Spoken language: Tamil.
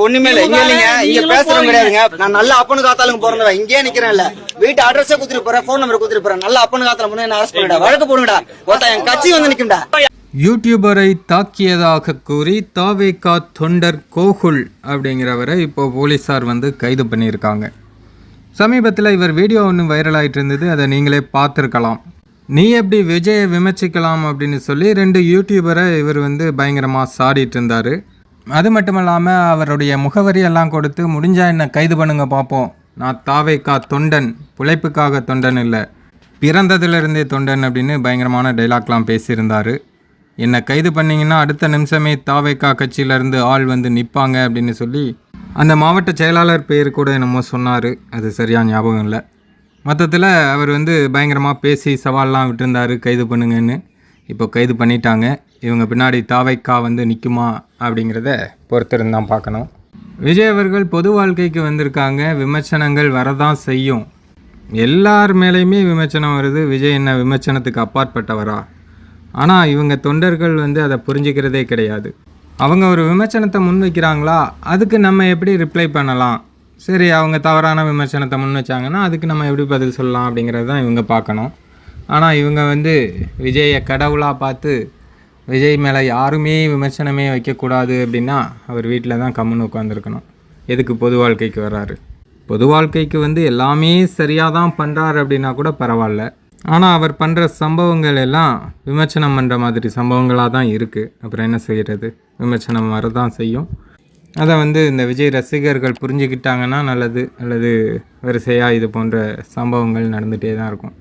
ஒண்ணுமே இல்ல. இங்க இல்லைங்க இங்க பேசுறவங்க கிடையாதுங்க நான் நல்ல அப்பனு காத்தாலுங்க பிறந்தவன் இங்கே நிக்கிறேன்ல. வீட்டு அட்ரஸே குடுத்துட்டு போறேன். போன் நம்பர் குடுத்துட்டு போறேன். நல்ல அப்பனு காத்தால முன்னே என்ன அரெஸ்ட் பண்ணிடா வழக்கு போடுங்கடா. ஒருத்தன் என் கட்சி வந்து நிக்கும்டா. யூடியூபரை தாக்கியதாக கூறி தாவேகா தொண்டர் கோகுல் அப்படிங்கிறவரை இப்போ போலீஸார் வந்து கைது பண்ணியிருக்காங்க. சமீபத்தில் இவர் வீடியோ ஒன்று வைரல் ஆயிட்டு இருந்தது. அதை நீங்களே பார்த்துருக்கலாம். நீ எப்படி விஜயை விமர்சிக்கலாம் அப்படின்னு சொல்லி ரெண்டு யூடியூபரை இவர் வந்து பயங்கரமாக சாடிட்டு இருந்தார். அது மட்டும் இல்லாமல் அவருடைய முகவரியெல்லாம் கொடுத்து முடிஞ்சா என்ன கைது பண்ணுங்க பார்ப்போம் நான் தாவைக்கா தொண்டன் பிழைப்புக்காக தொண்டன் இல்லை பிறந்ததுலேருந்தே தொண்டன் அப்படின்னு பயங்கரமான டைலாக்லாம் பேசியிருந்தார். என்னை கைது பண்ணீங்கன்னா அடுத்த நிமிஷமே தாவைக்கா கட்சியிலேருந்து ஆள் வந்து நிற்பாங்க அப்படின்னு சொல்லி அந்த மாவட்ட செயலாளர் பேர் கூட என்னமோ சொன்னார். அது சரியாக ஞாபகம் இல்லை. மொத்தத்தில் அவர் வந்து பயங்கரமாக பேசி சவால்லாம் விட்டுருந்தாரு கைது பண்ணுங்கன்னு. இப்போ கைது பண்ணிட்டாங்க. இவங்க பின்னாடி தாவைக்கா வந்து நிற்குமா அப்படிங்கிறத பொறுத்திருந்தான் பார்க்கணும். விஜய் அவர்கள் பொது வாழ்க்கைக்கு வந்திருக்காங்க. விமர்சனங்கள் வரதான் செய்யும். எல்லார் மேலேயுமே விமர்சனம் வருது. விஜய் என்ன விமர்சனத்துக்கு அப்பாற்பட்டவரா? ஆனால் இவங்க தொண்டர்கள் வந்து அதை புரிஞ்சுக்கிறதே கிடையாது. அவங்க ஒரு விமர்சனத்தை முன் வைக்கிறாங்களா? அதுக்கு நம்ம எப்படி ரிப்ளை பண்ணலாம்? சரி அவங்க தவறான விமர்சனத்தை முன் வச்சாங்கன்னா அதுக்கு நம்ம எப்படி பதில் சொல்லலாம் அப்படிங்கிறது தான் இவங்க பார்க்கணும். ஆனால் இவங்க வந்து விஜயை கடவுளாக பார்த்து விஜய் மேலே யாருமே விமர்சனமே வைக்கக்கூடாது அப்படின்னா அவர் வீட்டில் தான் கம்முன்னு உட்காந்துருக்கணும் எதுக்கு பொது வாழ்க்கைக்கு வர்றாரு? பொது வாழ்க்கைக்கு வந்து எல்லாமே சரியாக தான் பண்ணுறாரு அப்படின்னா கூட பரவாயில்ல. ஆனால் அவர் பண்ணுற சம்பவங்கள் எல்லாம் விமர்சனம் பண்ணுற மாதிரி சம்பவங்களாக தான் இருக்குது அப்புறம் என்ன செய்கிறது விமர்சனம் வரதான் செய்யும். அதை வந்து இந்த விஜய் ரசிகர்கள் புரிஞ்சுக்கிட்டாங்கன்னா நல்லது. அல்லது வரிசையாக இது போன்ற சம்பவங்கள் நடந்துகிட்டே தான் இருக்கும்.